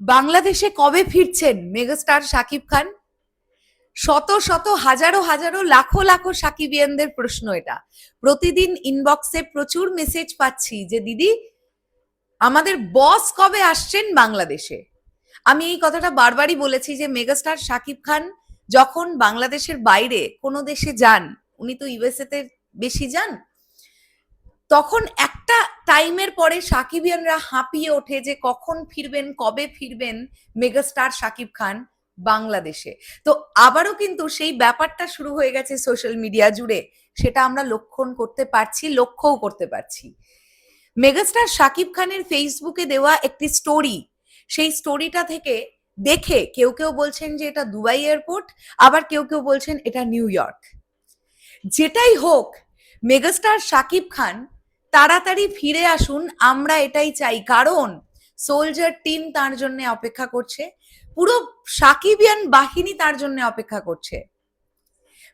বাংলাদেশে কবে ফিরছেন মেগাস্টার সাকিব খান? শত শত, হাজারো হাজারো, লাখো লাখো সাকিবিয়ানদের প্রশ্ন এটা। প্রতিদিন ইনবক্সে প্রচুর মেসেজ পাচ্ছি যে, দিদি, আমাদের বস কবে আসছেন বাংলাদেশে? আমি এই কথাটা বারবারই বলেছি যে, মেগাস্টার সাকিব খান যখন বাংলাদেশের বাইরে কোনো দেশে যান, উনি তো ইউএসএ তে বেশি যান, তখন একটা টাইমের পরে সাকিবিয়ানরা হাঁপিয়ে ওঠে যে কখন ফিরবেন, কবে ফিরবেন মেগাস্টার শাকিব খান বাংলাদেশে। তো আবারও কিন্তু সেই ব্যাপারটা শুরু হয়ে গেছে সোশ্যাল মিডিয়া জুড়ে। সেটা আমরা লক্ষণ করতে পারছি, লক্ষ্যও করতে পারছি। মেগাস্টার শাকিব খানের ফেসবুকে দেওয়া একটি স্টোরি সেই স্টোরিটা থেকে দেখে কেউ কেউ বলছেন যে এটা দুবাই এয়ারপোর্ট, আবার কেউ কেউ বলছেন এটা নিউ ইয়র্ক। যেটাই হোক, মেগাস্টার শাকিব খান তাড়াতাড়ি ফিরে আসুন, আমরা এটাই চাই। কারণ সোলজার টিম তার জন্য অপেক্ষা করছে, পুরো সাকিবিয়ান বাহিনী তার জন্য অপেক্ষা করছে।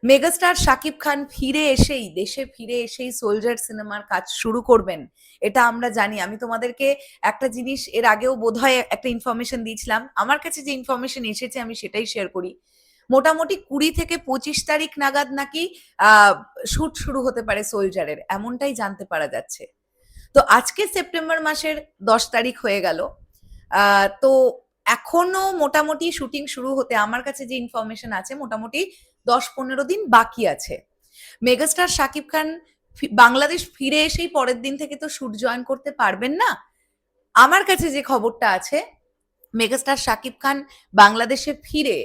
মেগাস্টার শাকিব খান ফিরে এসেই, দেশে ফিরে এসেই সোলজার সিনেমার কাজ শুরু করবেন, এটা আমরা জানি। আমি তোমাদেরকে একটা জিনিস এর আগেও বোধহয় একটা ইনফরমেশন দিয়েছিলাম। আমার কাছে যে ইনফরমেশন এসেছে আমি সেটাই শেয়ার করি। মোটামুটি কুড়ি থেকে পঁচিশ তারিখ নাগাদ নাকি শুট শুরু হতে পারে সোলজারের, এমনটাই জানতে পারা যাচ্ছে। তো আজকে সেপ্টেম্বর মাসের দশ তারিখ হয়ে গেল। তো এখনও মোটামুটি শুটিং শুরু হতে, আমার কাছে যে ইনফরমেশন আছে, মোটামুটি দশ পনেরো দিন বাকি আছে। মেগাস্টার শাকিব খান বাংলাদেশ ফিরে এসেই পরের দিন থেকে তো শুট জয়েন করতে পারবেন না। আমার কাছে যে খবরটা আছে, মেগাস্টার শাকিব খান বাংলাদেশে ফিরে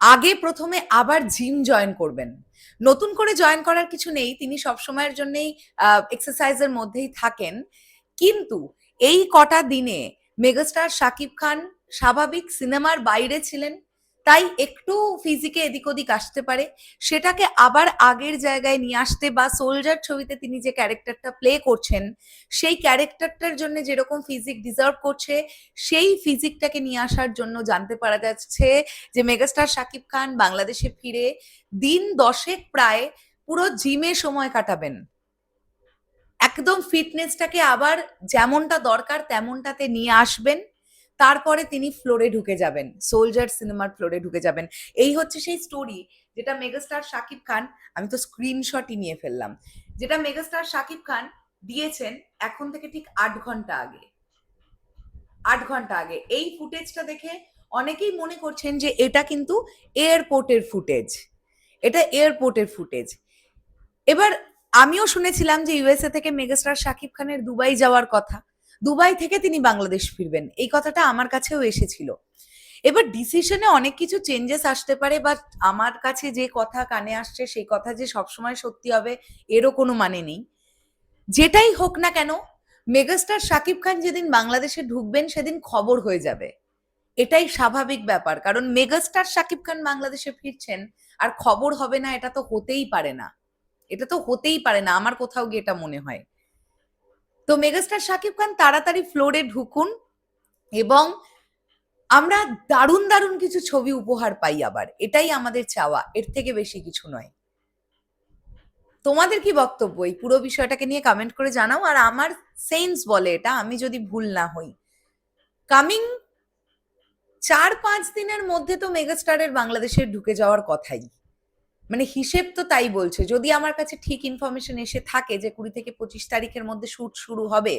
আগে প্রথমে আবার জিম জয়েন করবেন। নতুন করে জয়েন করার কিছু নেই, তিনি সবসময়ের জন্যই এক্সারসাইজের মধ্যেই থাকেন। কিন্তু এই কটা দিনে মেগাস্টার শাকিব খান স্বাভাবিক সিনেমার বাইরে ছিলেন। তাই একটু ফিজিকে এদিক ওদিক আসতে পারে। সেটাকে আবার আগের জায়গায় নিয়ে আসতে বা সোলজার ছবিতে তিনি যে ক্যারেক্টারটা প্লে করছেন, সেই ক্যারেক্টারটার জন্য যেরকম ফিজিক ডিজার্ভ করছে, সেই ফিজিকটাকে নিয়ে আসার জন্য জানতে পারা যাচ্ছে যে মেগাস্টার শাকিব খান বাংলাদেশে ফিরে দিন দশেক প্রায় পুরো জিমে সময় কাটাবেন। একদম ফিটনেসটাকে আবার যেমনটা দরকার তেমনটাতে নিয়ে আসবেন। তারপরে তিনি ফ্লোরে ঢুকে যাবেন সোলজার সিনেমার ফ্লোরে ঢুকে যাবেন। এই হচ্ছে সেই স্টোরি যেটা মেগাস্টার শাকিব খান, আমি তো স্ক্রিনশটই নিয়ে ফেললাম, যেটা মেগাস্টার শাকিব খান দিয়েছেন এখন থেকে ঠিক আট ঘণ্টা আগে। আট ঘণ্টা আগে। এই ফুটেজটা দেখে অনেকেই মনে করছেন যে এটা কিন্তু এয়ারপোর্টের ফুটেজ এটা এয়ারপোর্টের ফুটেজ এবার আমিও শুনেছিলাম যে ইউএসএ থেকে মেগাস্টার শাকিব খানের দুবাই যাওয়ার কথা। দুবাই থেকে তিনি বাংলাদেশ ফিরবেন। এই কথাটা আমার কাছেও এসেছিল। এবার ডিসিশনে অনেক কিছু চেঞ্জেস আসতে পারে বা আমার কাছে যে কথা কানে আসছে, সেই কথা যে সবসময় সত্যি হবে, এরও কোনো মানে নেই। যেটাই হোক না কেন মেগাস্টার শাকিব খান যেদিন বাংলাদেশে ঢুকবেন, সেদিন খবর হয়ে যাবে। এটাই স্বাভাবিক ব্যাপার, কারণ মেগাস্টার শাকিব খান বাংলাদেশে ফিরছেন, আর খবর হবে না, এটা তো হতেই পারে না। এটা তো হতেই পারে না, আমার কোথাও গিয়ে এটা মনে হয়। তো মেগাস্টার শাকিব খান তাড়াতাড়ি ফ্লোরে ঢুকুন এবং আমরা দারুণ দারুণ কিছু ছবি উপহার পাই আবার। এটাই আমাদের চাওয়া। এর থেকে বেশি কিছু নয়। তোমাদের কি বক্তব্য? এই পুরো বিষয়টাকে নিয়ে কমেন্ট করে জানাও। আর আমার সেন্স বলে এটা, আমি যদি ভুল না হই। কামিং চার পাঁচ দিনের মধ্যে তো মেগাস্টারের বাংলাদেশে ঢুকে যাওয়ার কথাই। মানে হিসেব তো তাই বলছে। যদি আমার কাছে ঠিক ইনফরমেশন এসে থাকে যে কুড়ি থেকে পঁচিশ তারিখের মধ্যে শুট শুরু হবে,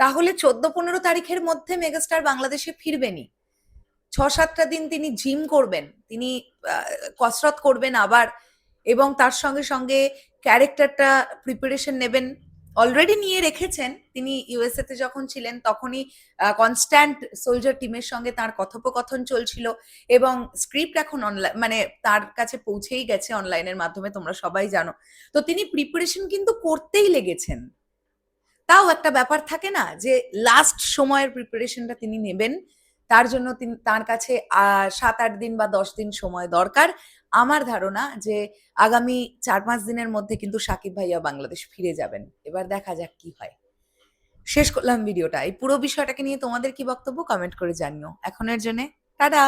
তাহলে চোদ্দ পনেরো তারিখের মধ্যে মেগাস্টার বাংলাদেশে ফিরবেনি ছ সাতটা দিন তিনি জিম করবেন, তিনি কসরত করবেন আবার এবং তার সঙ্গে সঙ্গে ক্যারেক্টারটা প্রিপারেশন নেবেন। অলরেডি নিয়ে রেখেছেন। তিনি ইউএসএ তে যখন ছিলেন তখনই কনস্ট্যান্ট সোলজার টিমের সঙ্গে তার কথোপকথন চলছিল এবং স্ক্রিপ্ট এখন অনলাইন মানে তার কাছে পৌঁছেই গেছে অনলাইনের মাধ্যমে, তোমরা সবাই জানো। তো তিনি প্রিপারেশন কিন্তু করতেই লেগেছেন। তাও একটা ব্যাপার থাকে না যে লাস্ট সময়ের প্রিপারেশনটা তিনি নেবেন, তার জন্য তিনি, তার কাছে সাত, আট দিন বা দশ দিন সময় দরকার। আমার ধারণা যে আগামী চার পাঁচ দিনের মধ্যে কিন্তু সাকিব ভাইয়া বাংলাদেশ ফিরে যাবেন। এবার দেখা যাক কি হয়। শেষ করলাম ভিডিওটা। এই পুরো বিষয়টাকে নিয়ে তোমাদের কি বক্তব্য? কমেন্ট করে জানিও। এখনের জন্যে টাটা!